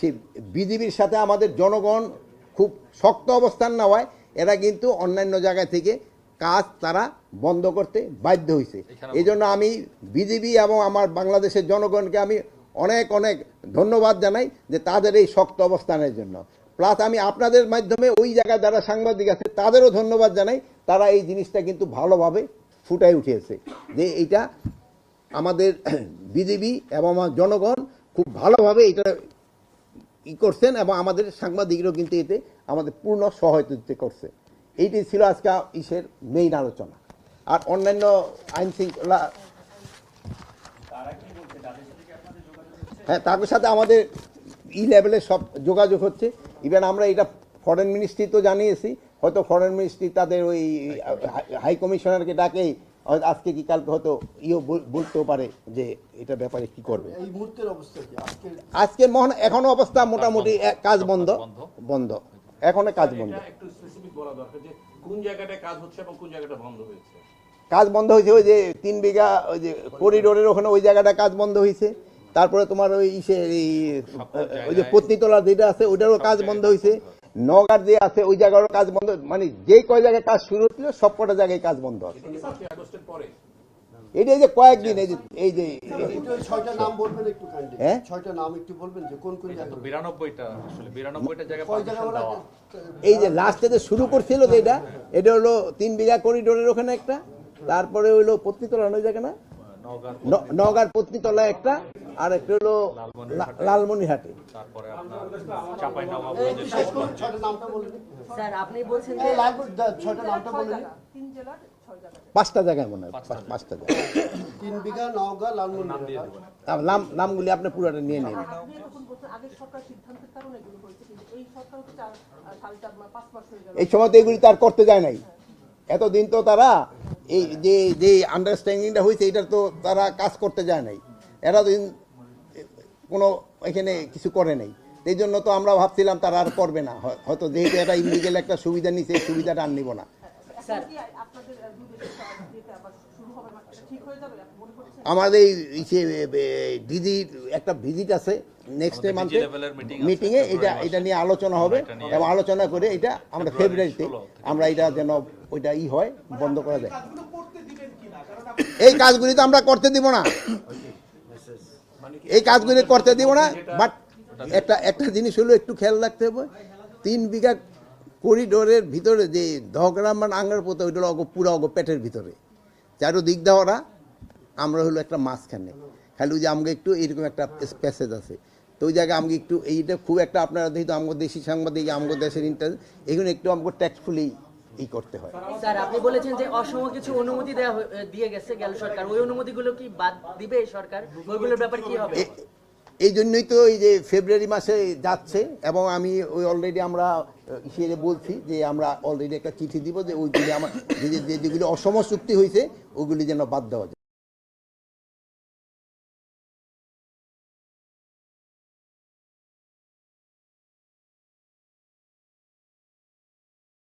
সে বিজেপির সাথে আমাদের জনগণ খুব শক্ত অবস্থান নেওয়ায় এরা কিন্তু অন্যান্য জায়গা থেকে কাজ তারা বন্ধ করতে বাধ্য হয়েছে এই জন্য আমি বিজেপি এবং আমার বাংলাদেশের জনগণকে আমি অনেক অনেক ধন্যবাদ জানাই যে তাদের এই শক্ত অবস্থানের জন্য। প্লাস আমি আপনাদের মাধ্যমে ওই জায়গায় যারা সাংবাদিক আছে তাদেরও ধন্যবাদ জানাই। তারা এই জিনিসটা কিন্তু ভালোভাবে ফুটাই উঠিয়েছে যে এটা আমাদের বিজেপি এবং আমার জনগণ খুব ভালোভাবে এটা ই করছেন এবং আমাদের সাংবাদিকরাও কিন্তু এতে আমাদের পূর্ণ সহায়তা করছে। এইটি ছিল আজকে ইসের মেইন আলোচনা। আর অন্যান্য আইন শৃঙ্খলা হ্যাঁ তাদের সাথে আমাদের ই লেভেলে সব যোগাযোগ হচ্ছে। ইভেন আমরা এটা ফরেন মিনিস্ট্রি তো জানিয়েছি। হয়তো ফরেন মিনিস্ট্রি তাদের ওই হাই কমিশনারকে ডাকেই হয়তো আজকে কি কালকে হয়তো ইও বল- বলতেও পারে যে এটা ব্যাপারে কি করবে। এই মুহূর্তের অবস্থা কি? আজকে আজকে মহন এখনও অবস্থা মোটামুটি এক- কাজ বন্ধ। বন্ধ। এখনও কাজ বন্ধ। একটু স্পেসিফিক বলা দরকার যে কোন জায়গাটায় কাজ হচ্ছে এবং কোন জায়গাটা বন্ধ হয়েছে? কাজ বন্ধ হয়েছে ওই যে তিন বিঘা ওই যে করিডোরের ওখানে ওই জায়গাটা কাজ বন্ধ হয়েছে। তারপরে তোমার ওই ইসে এই ওই যে পত্নীতলা যেটা আছে ওটারও কাজ বন্ধ হয়েছে। নগার যে আছে ওই জায়গারও কাজ বন্ধ। মানে যে কয় জায়গায় কাজ শুরু হচ্ছিল সব কটা জায়গায় কাজ বন্ধ আছে। পাঁচই আগস্টের পরে। এটা এই যে কয়েকদিন এই যে এই যে ছয়টা নাম বলবেন একটু কাইন্ডলি হ্যাঁ? ছয়টা নাম একটু বলবেন যে কোন কোন জায়গায়? বিরানব্বইটা আসলে বিরানব্বইটা দেওয়া। এই যে লাস্টে যে শুরু করছিল যে এটা এটা হলো তিন বিঘা করিডোরের ওখানে একটা তারপরে হইল পত্নীতলা নয় জায়গা না? নওগাঁর ন- পত্নীতলা একটা আর একটা হলো লা- লালমনিরহাটে। তারপরে আপনার চাপাই এই একটু শেষ করুন ছয়টা নামটা বলবেন স্যার আপনি বলছেন এই যে লাগবে দা- ছয়টা নামটা বলবেন তিন জেলার ছয় জায়গায়। পাঁচটা জায়গায় মনে হয় পাঁচটা জায়গায়। তিন বিঘা নওগাঁ নাম নামগুলি আপনি পুরোটা নিয়ে নিন। এই সময় তো এগুলি তার করতে যায় নাই। এতদিন তো তারা এই যে যে আন্ডারস্ট্যান্ডিংটা হয়েছে এটার তো তারা কাজ করতে যায় নাই। এরা কোনো এখানে কিছু করে নাই। এই জন্য তো আমরা ভাবছিলাম তারা আর করবে না। হয়তো যেহেতু একটা ইলিগেল একটা সুবিধা নিছে এই সুবিধাটা আর নিব না। এটা হয়ে মনে আমাদের এই ডিজি একটা ভিজিট আছে নেক্সট আমাদের মান্থে মিটিংয়ে এটা এটা নিয়ে আলোচনা হবে। এবং আলোচনা করে এটা আমরা ফেব্রুয়ারি ফেব্রুয়ারিতে আমরা এটা যেন ওইটা ই হয় বন্ধ করা যায়। এই কাজগুলি তো আমরা করতে দিব না। এই কাজগুলি করতে দিব না বাট একটা একটা জিনিস হলো একটু খেয়াল রাখতে হবে তিন বিঘা করিডোরের ভিতরে যে দহগ্রাম মানে আঙ্গার পোতা ওইটা অগ পুরো অগ পেটের ভিতরে। চারো দিক দেওয়ারা আমরা হলো একটা মাঝখানে। খালি ওই যে আমাকে একটু এরকম একটা প্যাসেজ আছে। তো ওই জায়গায় আমাকে একটু এইটা খুব একটা আপনারা যেহেতু আমাদের দেশি সাংবাদিক আমাদের দেশের ইন্টারেস্ট এগুলো একটু আমাকে ট্যাক্সফুলি ই করতে হয়। স্যার আপনি বলেছেন যে অসম কিছু অনুমতি দেওয়া দিয়ে গেছে গেল সরকার। ওই অনুমতিগুলো কি বাদ দিবে সরকার? ওইগুলোর ব্যাপারে কি হবে? এই জন্যই তো এই যে ফেব্রুয়ারি মাসে যাচ্ছে এবং আমি ওই অলরেডি আমরা হিসেবে বলছি যে আমরা অলরেডি একটা চিঠি দিব যে ওইগুলি আমার যেগুলি অসম চুক্তি হয়েছে ওইগুলি যেন বাদ দেওয়া যায়।